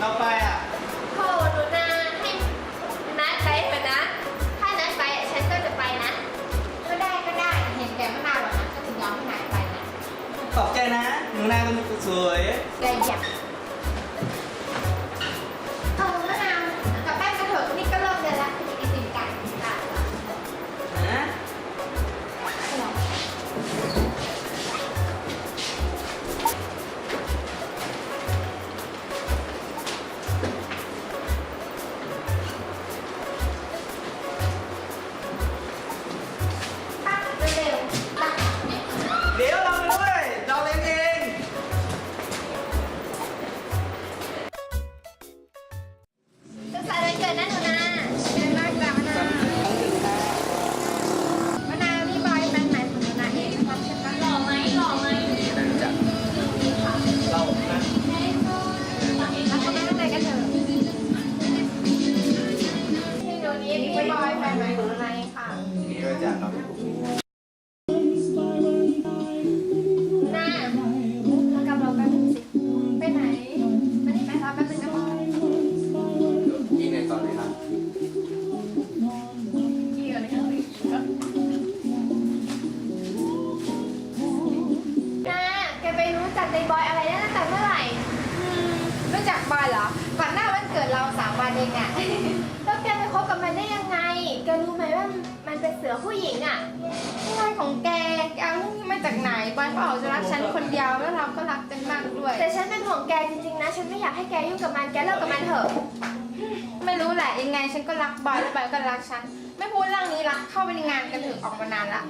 เราไปอะโหหนูนาให้นัดไปเถอะนะ ถ้านัดไปฉันก็จะไปนะ ก็ได้ก็ได้ เห็นแกเมื่อนานหรอกนะก็ถึงยอมให้นายไปนะ ขอบใจนะหนูนาคนสวย ได้ย่าง บ้านเหรอฝันหน้าวันเกิดเราสามวันเองอะแล้วแกไปคบกับมันได้ยังไง แกรู้ไหมว่ามันเป็นเสือผู้หญิงอะนี่ไงของแก แกเอาเรื่องมาจากไหนบอยก็ออกจะรักฉันคนเดียวแล้วเราก็รักกันมากด้วย แต่ฉันเป็นห่วงแกจริงๆนะ ฉันไม่อยากให้แกยุ่งกับมัน แกเลิกกับมันเถอะ ไม่รู้แหละยังไง ฉันก็รักบอยแล้วบอยก็รักฉัน ไม่พูดเรื่องนี้ละเข้าไปในงานกันถึงออกมานานละ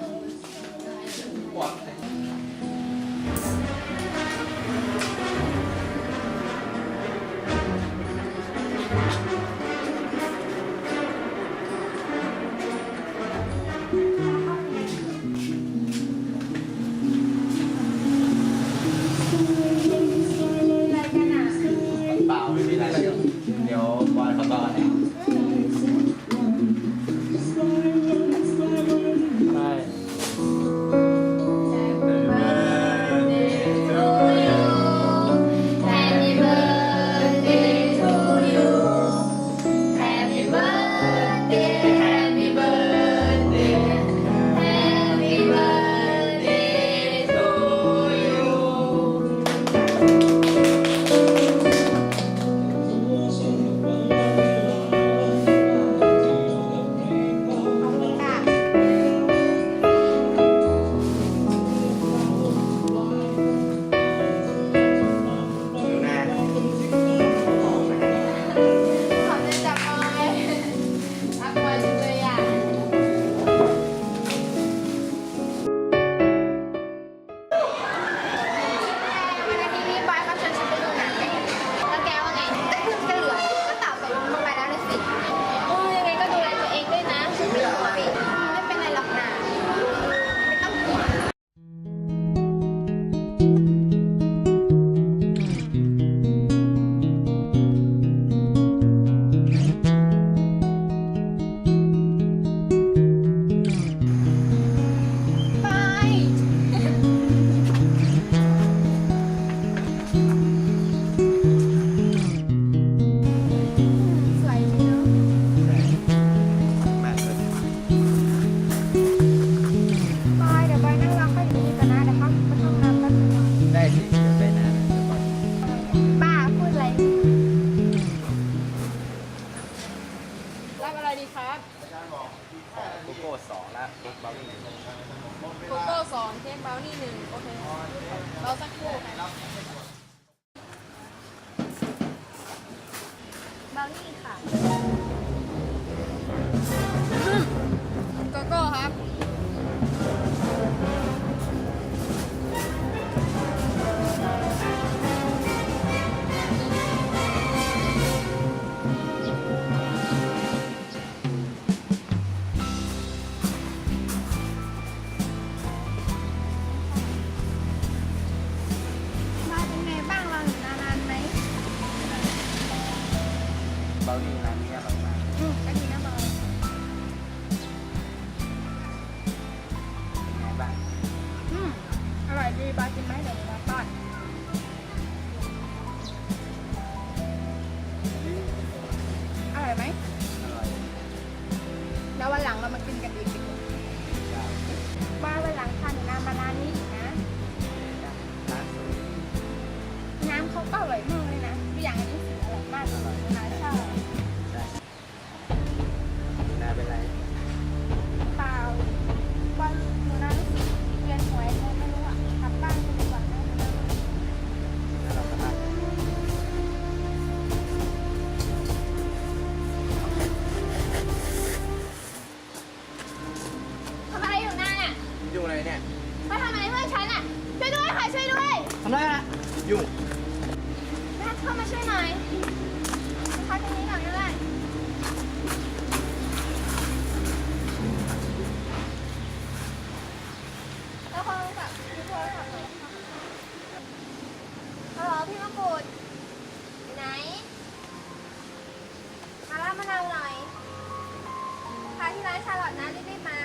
ด ไหน มาล่ามะนาวหน่อย พาที่ร้านชาลอตนะรีบๆมา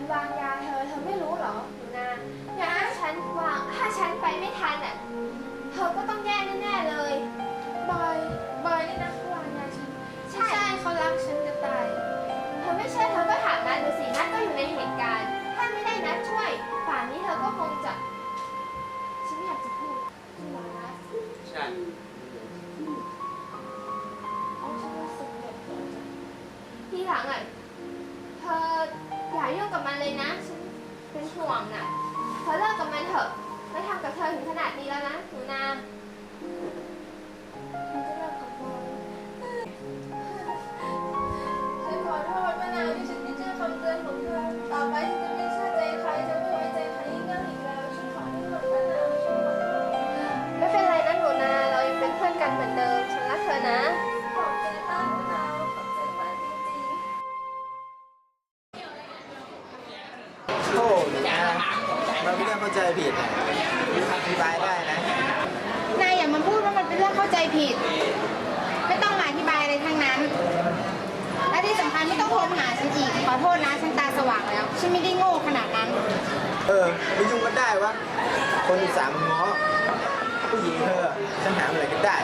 ันวางยาเธอ เธอไม่รู้หรอหนูนาอย่าให้ฉันวาง ถ้าฉันไปไม่ทันอะ เธอก็ต้องแย่แน่ๆเลย บอย บอยนี่นะเขาวางยาฉัน ใช่เขารักฉันจะตาย เธอไม่เชื่อเธอก็ถามนัดดูสินัดก็อยู่ในเหตุการณ์ ถ้าไม่ได้นัดช่วย ป่านนี้เธอก็คงจะ ฉันอยากจะพูด ใช่ ไม่ต้องมาอธิบายอะไรทั้งนั้น และที่สำคัญไม่ต้องโทรมาหาฉันอีก ขอโทษนะ ฉันตาสว่างแล้ว ฉันไม่ได้โง่ขนาดนั้น เออไปยุ่งก็ได้วะ คนสามง้อผู้หญิงเธอฉันหาอะไรก็ได้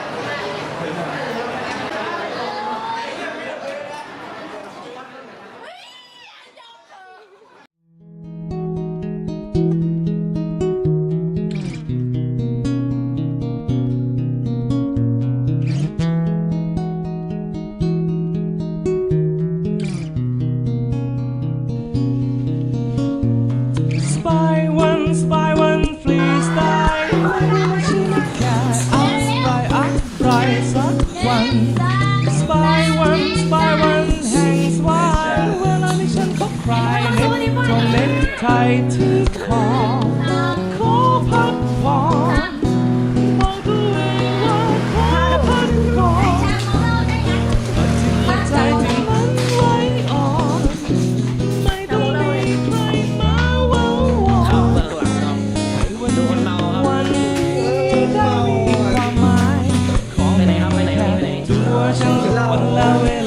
รที่ขอขอพักผ่อนมองตัวเองว่าขอพักผ่อนอดจิตใจที่มันไหลอ่อนไม่ต้องมีใครมาว้าวอนวันนี้ได้มีความหมายขอตัวฉันและเวลา